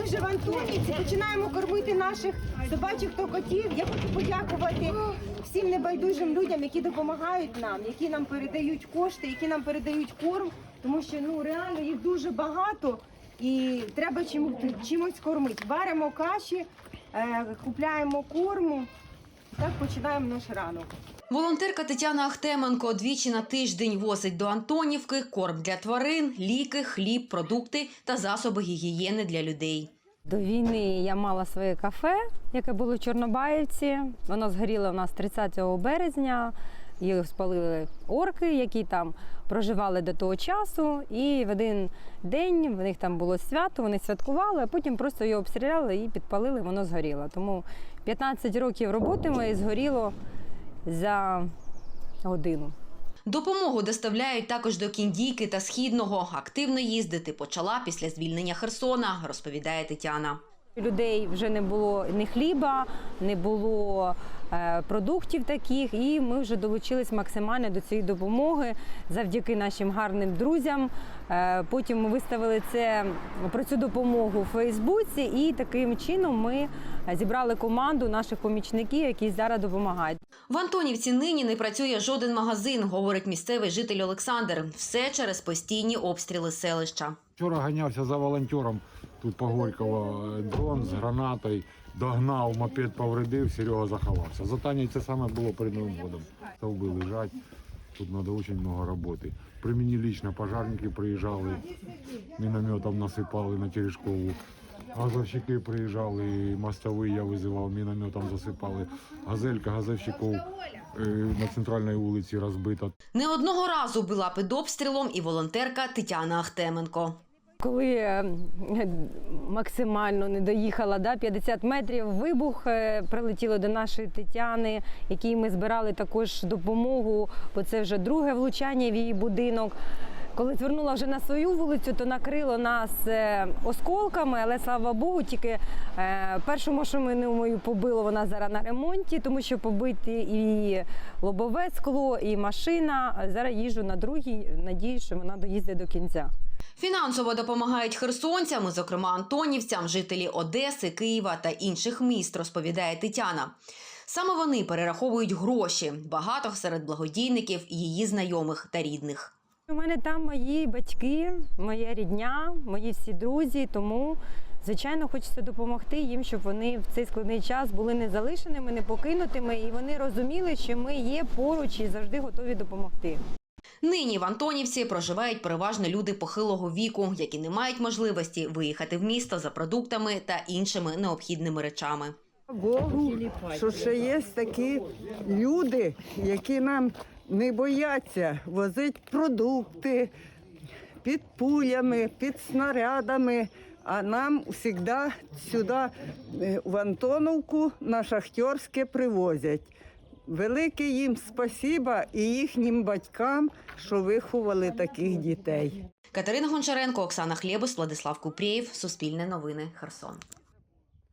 Ми вже в Антонівці починаємо кормити наших собачих та котів. Я хочу подякувати всім небайдужим людям, які допомагають нам, які нам передають кошти, які нам передають корм, тому що ну реально їх дуже багато і треба чим, чимось кормити. Варимо каші, е, купляємо корму. Так починаємо наш ранок. Волонтерка Тетяна Ахтеменко двічі на тиждень возить до Антонівки корм для тварин, ліки, хліб, продукти та засоби гігієни для людей. До війни я мала своє кафе, яке було в Чорнобаївці. Воно згоріло у нас 30 березня. Їх спалили орки, які там проживали до того часу. І в один день в них там було свято, вони святкували, а потім просто його обстріляли і підпалили, воно згоріло. Тому 15 років роботи моєї згоріло за годину. Допомогу доставляють також до Кіндійки та Східного. Активно їздити почала після звільнення Херсона, розповідає Тетяна. Людей вже не було ні хліба, не було е, продуктів таких, і ми вже долучились максимально до цієї допомоги завдяки нашим гарним друзям. Е, потім ми виставили це про цю допомогу у Фейсбуці, і таким чином ми зібрали команду наших помічників, які зараз допомагають. В Антонівці нині не працює жоден магазин, говорить місцевий житель Олександр. Все через постійні обстріли селища. Вчора ганявся за волонтером тут по Горького, дрон з гранатою, догнав, мопед повредив, Серега заховався. За Таней це саме було перед Новим годом. Стовби лежать, тут треба дуже багато роботи. При мені лично пожарники приїжджали, мінометом насипали на Терешкову. Газовщики приїжджали, мостовий я визивав, мінометом засипали. Газелька газовщиків е, на центральній вулиці розбита. Не одного разу була під обстрілом і волонтерка Тетяна Ахтеменко. Коли е, максимально не доїхала, да, 50 метрів вибух е, прилетіло до нашої Тетяни, якій ми збирали також допомогу, бо це вже друге влучання в її будинок. Коли звернула вже на свою вулицю, то накрило нас е, осколками, але слава Богу, тільки першу машину мою побило, вона зараз на ремонті, тому що побиті і лобове скло, і машина. Зараз їжджу на другій, надію, що вона доїздить до кінця. Фінансово допомагають херсонцям, зокрема антонівцям, жителі Одеси, Києва та інших міст, розповідає Тетяна. Саме вони перераховують гроші. Багато серед благодійників її знайомих та рідних. У мене там мої батьки, моя рідня, мої всі друзі. Тому, звичайно, хочеться допомогти їм, щоб вони в цей складний час були не залишеними, не покинутими, і вони розуміли, що ми є поруч і завжди готові допомогти. Нині в Антонівці проживають переважно люди похилого віку, які не мають можливості виїхати в місто за продуктами та іншими необхідними речами. Богу, що ще є такі люди, які нам не бояться возити продукти під пулями, під снарядами. А нам завжди сюди, е, в Антоновку, на Шахтерське привозять. Велике їм спасіба і їхнім батькам, що виховали таких дітей. Катерина Гончаренко, Оксана Хлєбус, Владислав Купрієв. Суспільне новини. Херсон.